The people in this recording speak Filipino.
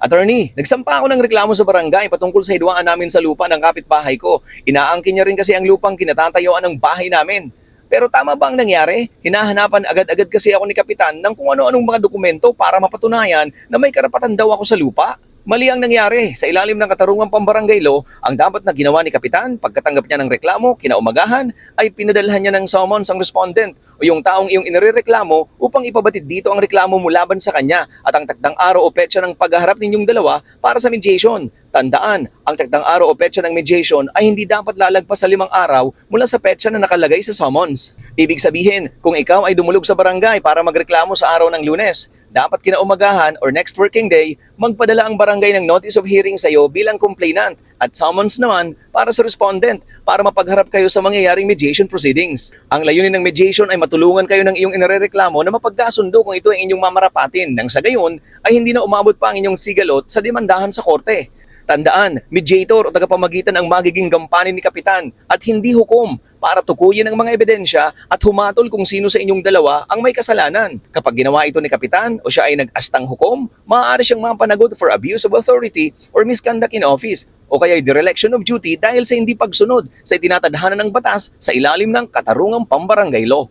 Attorney, nagsampa ako ng reklamo sa barangay patungkol sa hidwaan namin sa lupa ng kapitbahay ko. Inaangkin niya rin kasi ang lupang kinatatayuan ng bahay namin. Pero tama ba ang nangyari? Hinahanapan agad-agad kasi ako ni Kapitan ng kung ano-anong mga dokumento para mapatunayan na may karapatan daw ako sa lupa. Mali ang nangyari. Sa ilalim ng katarungang pambarangay law, ang dapat na ginawa ni Kapitan pagkatanggap niya ng reklamo kinaumagahan ay pinadalhan niya ng summons ang respondent o yung taong iyong inireklamo upang ipabatid dito ang reklamo mo laban sa kanya at ang takdang araw o petsa ng paghaharap ninyong dalawa para sa mediation. Tandaan, ang takdang araw o petsa ng mediation ay hindi dapat lalagpas sa limang araw mula sa petsa na nakalagay sa summons. Ibig sabihin, kung ikaw ay dumulog sa barangay para magreklamo sa araw ng lunes, dapat kinaumagahan or next working day, magpadala ang barangay ng notice of hearing sa iyo bilang complainant at summons naman para sa respondent para mapagharap kayo sa mangyayaring mediation proceedings. Ang layunin ng mediation ay matulungan kayo ng iyong inireklamo na mapagkasundo kung ito ay inyong mamarapatin nang sa gayon ay hindi na umabot pa ang inyong sigalot sa demandahan sa korte. Tandaan, mediator o tagapamagitan ang magiging gampanin ni Kapitan at hindi hukom para tukuyin ang mga ebidensya at humatol kung sino sa inyong dalawa ang may kasalanan. Kapag ginawa ito ni Kapitan o siya ay nag-astang hukom, maaari siyang mapanagot for abuse of authority or misconduct in office o kaya dereliction of duty dahil sa hindi pagsunod sa itinatadhana ng batas sa ilalim ng katarungang pambarangay law.